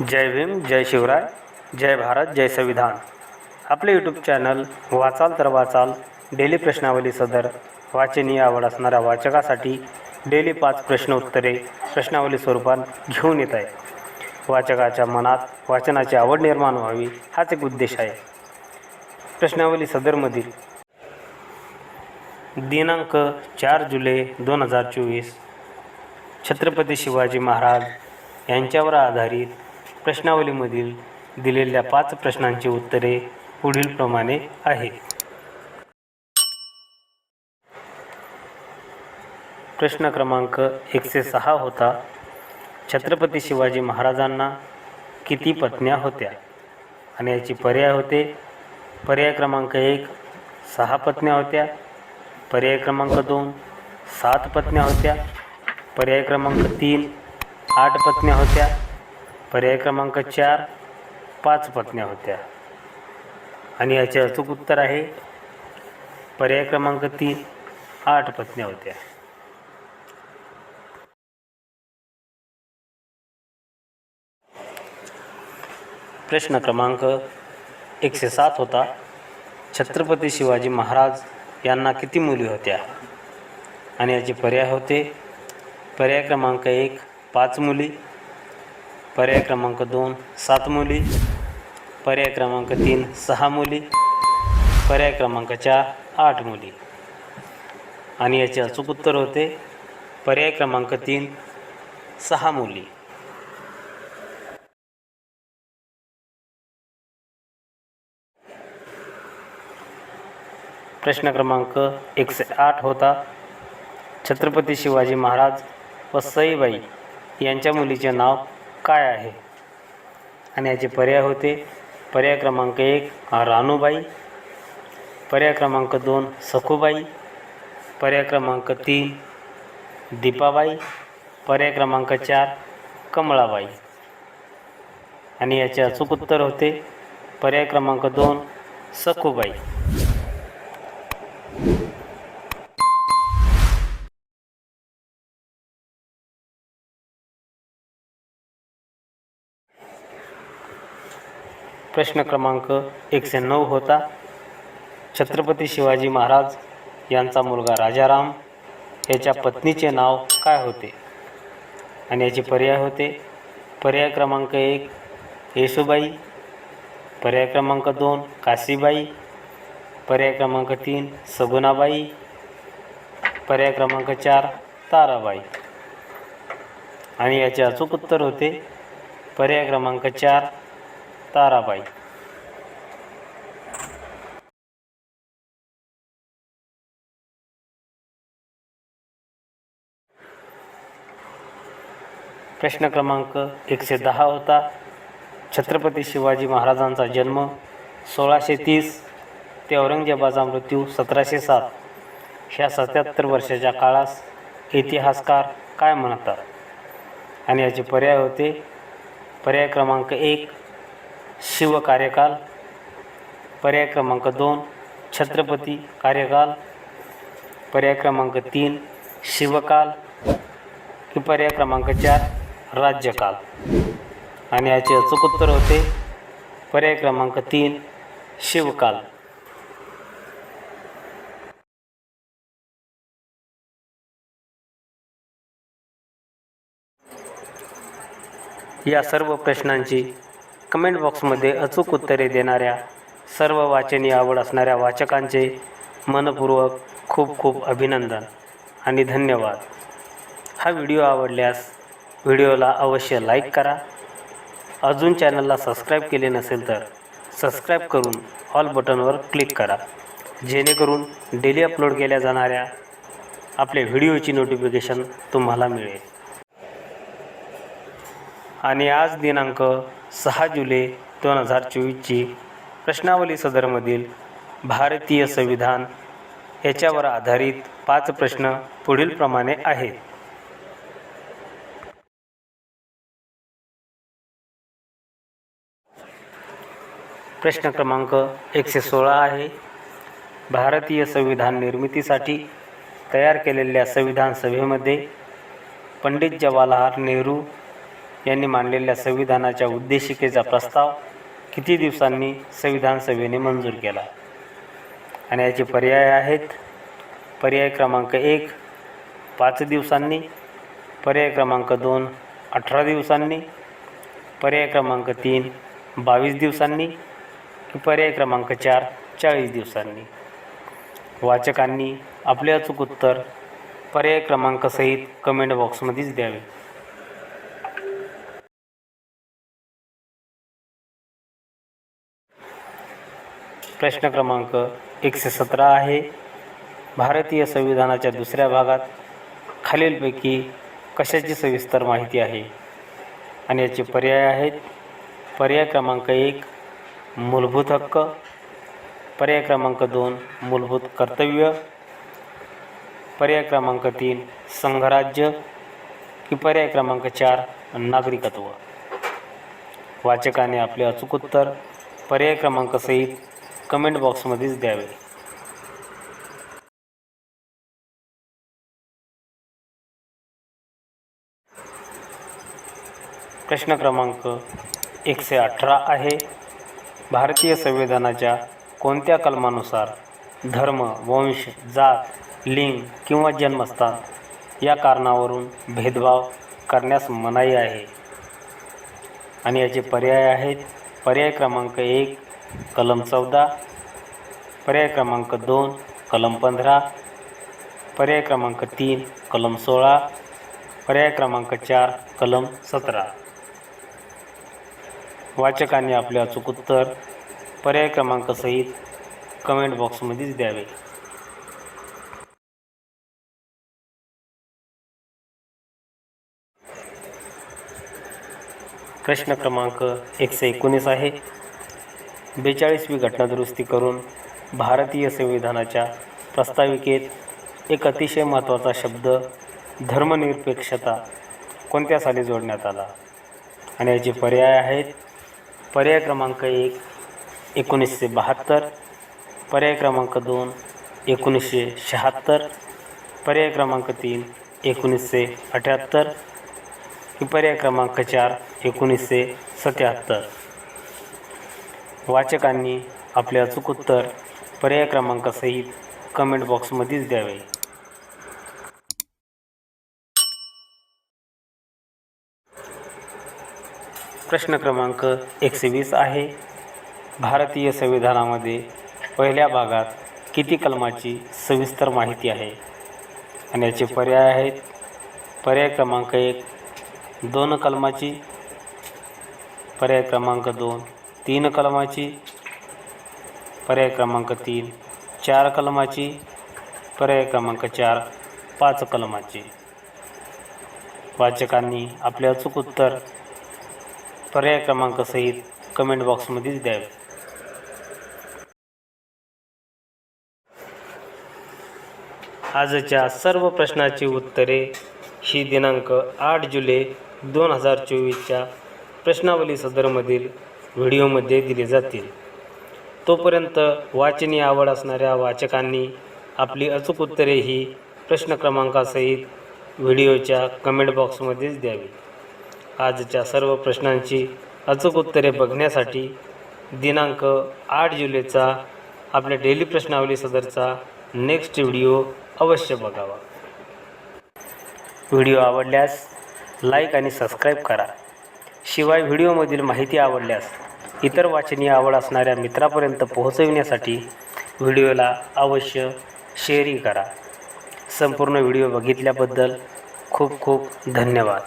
जय भीम जय शिवराय जय भारत जय संविधान. आपले YouTube channel वाचाल तर वाचाल डेली प्रश्नावली सदर वाचनीय आवड असणाऱ्या वाचकासाठी डेली पाच प्रश्न उत्तरे प्रश्नावली स्वरूपात घेऊन येत आहे. वाचकाच्या मनात वाचनाची आवड निर्माण व्हावी हाच एक उद्देश आहे. प्रश्नावली सदरमधील दिनांक चार जुलै दोन हजार चोवीस छत्रपती शिवाजी महाराज यांच्यावर आधारित प्रश्नावलीमधील दिलेल्या पाच प्रश्नांची उत्तरे पुढीलप्रमाणे आहेत. प्रश्न क्रमांक एकशे सहा होता छत्रपती शिवाजी महाराजांना किती पत्न्या होत्या? आणि याची पर्याय होते पर्याय क्रमांक एक सहा पत्न्या होत्या पर्याय क्रमांक दोन सात पत्न्या होत्या पर्याय क्रमांक तीन आठ पत्न्या होत्या पर्याय क्रमांक चार पाच पत्न्या होत्या. आणि याचे अचूक उत्तर आहे पर्याय क्रमांक तीन आठ पत्न्या होत्या. प्रश्न क्रमांक एकशे सात होता. छत्रपती शिवाजी महाराज यांना किती मुली होत्या? आणि याचे पर्याय होते पर्याय क्रमांक एक पाच मुली. पर्याय क्रमांक दोन सात मुली. पर्याय क्रमांक तीन सहा मुली. पर्याय क्रमांक चार आठ मुली. आणि याचे अचूक उत्तर होते. पर्याय क्रमांक तीन सहा मुली. प्रश्न क्रमांक एकशे आठ होता. छत्रपती शिवाजी महाराज व सईबाई यांच्या मुलीचे नाव काय आहे? आणि याचे पर्याय होते. पर्याय क्रमांक एक रानूबाई. पर्याय क्रमांक दोन सखूबाई. पर्याय क्रमांक तीन दीपाबाई. पर्याय क्रमांक चार कमळाबाई. आणि याचे अचूक उत्तर होते. पर्याय क्रमांक दोन सखूबाई. प्रश्न क्रमांक एकशे नऊ होता. छत्रपती शिवाजी महाराज यांचा मुलगा राजाराम याच्या पत्नीचे नाव काय होते? आणि याचे पर्याय होते. पर्याय क्रमांक एक येसुबाई. पर्याय क्रमांक दोन काशीबाई. पर्याय क्रमांक तीन सगुणाबाई. पर्याय क्रमांक चार ताराबाई. आणि याचे अचूक उत्तर होते. पर्याय क्रमांक चार ताराबाई. प्रश्न क्रमांक एकशे दहा होता. छत्रपती शिवाजी महाराजांचा जन्म सोळाशे तीस ते औरंगजेबाचा मृत्यू सतराशे सात. ह्या सत्याहत्तर वर्षाच्या काळास इतिहासकार काय म्हणतात? आणि याचे पर्याय होते. पर्याय क्रमांक एक शिव कार्यकाल पर्याय क्रमांक दोन छत्रपती कार्यकाल पर्याय क्रमांक तीन शिवकाल की पर्याय क्रमांक चार राज्यकाल. आणि याचे अचूक उत्तर होते पर्याय क्रमांक तीन शिवकाल. या सर्व प्रश्नांची कमेंट बॉक्समध्ये अचूक उत्तरे देणाऱ्या सर्व वाचनीय आवड असणाऱ्या वाचकांचे मनपूर्वक खूप खूप अभिनंदन आणि धन्यवाद. हा व्हिडिओ आवडल्यास व्हिडिओला अवश्य लाईक करा. अजून चॅनलला सबस्क्राईब केले नसेल तर सबस्क्राईब करून ऑल बटनवर क्लिक करा. जेणेकरून डेली अपलोड केल्या जाणाऱ्या आपल्या व्हिडिओची नोटिफिकेशन तुम्हाला मिळेल. आणि आज दिनांक सहा जुलै दोन हजार चोवीसची प्रश्नावली सदरमधील भारतीय संविधान याच्यावर आधारित पाच प्रश्न पुढीलप्रमाणे आहेत. प्रश्न क्रमांक एकशे सोळा आहे. भारतीय संविधान निर्मितीसाठी तयार केलेल्या संविधान सभेमध्ये पंडित जवाहरलाल नेहरू यांनी मांडलेल्या संविधानाच्या उद्देशिकेचा प्रस्ताव किती दिवसांनी संविधान सभेने मंजूर केला? आणि याचे पर्याय आहेत? पर्याय क्रमांक एक पाच दिवसांनी. पर्याय क्रमांक दोन अठरा दिवसांनी. पर्याय क्रमांक तीन बावीस दिवसांनी. की पर्याय क्रमांक चार चाळीस दिवसांनी. वाचकांनी आपले अचूक उत्तर पर्याय क्रमांकसहित कमेंट बॉक्समध्येच द्यावे. प्रश्न क्रमांक एकशे सतरा आहे. भारतीय संविधानाच्या दुसऱ्या भागात खालीलपैकी कशाची सविस्तर माहिती आहे? आणि याचे पर्याय आहेत. पर्याय क्रमांक एक मूलभूत हक्क. पर्याय क्रमांक दोन मूलभूत कर्तव्य. पर्याय क्रमांक तीन संघराज्य. की पर्याय क्रमांक चार नागरिकत्व. वाचकाने आपले अचूक उत्तर पर्याय क्रमांकसहित कमेंट बॉक्समध्येच द्यावे. प्रश्न क्रमांक एकशे अठरा आहे. भारतीय संविधानाच्या कोणत्या कलमानुसार धर्म वंश जात लिंग किंवा जन्मस्थान या कारणावरून भेदभाव करण्यास मनाई आहे? आणि याचे पर्याय आहेत. पर्याय क्रमांक एक कलम चौदा पर्याय क्रमांक दोन कलम पंधरा पर्याय क्रमांक तीन कलम सोळा पर्याय क्रमांक चार कलम सतरा. वाचकांनी आपले अचूक उत्तर पर्याय क्रमांकसहित कमेंट बॉक्समध्येच द्यावे. प्रश्न क्रमांक एकशे एकोणीस आहे. बेचाळीसवी घटनादुरुस्ती करून भारतीय संविधानाच्या प्रस्ताविकेत एक अतिशय महत्त्वाचा शब्द धर्मनिरपेक्षता कोणत्या साली जोडण्यात आला? आणि याचे पर्याय आहेत. पर्याय क्रमांक एक एकोणीसशे बहात्तर. पर्याय क्रमांक दोन एकोणीसशे शहात्तर. पर्याय क्रमांक तीन एकोणीसशे अठ्याहत्तर. पर्याय क्रमांक चार एकोणीसशे सत्याहत्तर. वाचकांनी आपले अचूक उत्तर पर्याय क्रमांकासहित कमेंट बॉक्समध्येच द्यावे. प्रश्न क्रमांक एकशे वीस आहे. भारतीय संविधानामध्ये पहिल्या भागात किती कलमाची सविस्तर माहिती आहे? आणि याचे पर्याय आहेत. पर्याय क्रमांक एक दोन कलमाची. पर्याय क्रमांक दोन तीन कलमाची पर्याय क्रमांक तीन चार कलमाची पर्याय क्रमांक चार पाच कलमाची. वाचकांनी आपले अचूक उत्तर पर्याय क्रमांकसहित कमेंट बॉक्समध्येच द्यावे. आजच्या सर्व प्रश्नाची उत्तरे ही दिनांक आठ जुलै दोन हजार चोवीसच्या प्रश्नावली सदरमधील व्हिडिओमध्ये दिले जातील. तोपर्यंत वाचनीय आवड असणाऱ्या वाचकांनी आपली अचूक उत्तरे ही प्रश्न क्रमांकासहित व्हिडिओच्या कमेंट बॉक्समध्येच द्यावी. आजच्या सर्व प्रश्नांची अचूक उत्तरे बघण्यासाठी दिनांक आठ जुलैचा आपल्या डेली प्रश्नावली सदरचा नेक्स्ट व्हिडिओ अवश्य बघावा. व्हिडिओ आवडल्यास लाईक आणि सबस्क्राईब करा. शिवाय व्हिडिओमधील माहिती आवडल्यास इतर वाचनीय आवड असणाऱ्या मित्रापर्यंत पोहोचविण्यासाठी व्हिडिओला अवश्य शेअरिंग करा. संपूर्ण व्हिडिओ बघितल्याबद्दल खूप खूप धन्यवाद.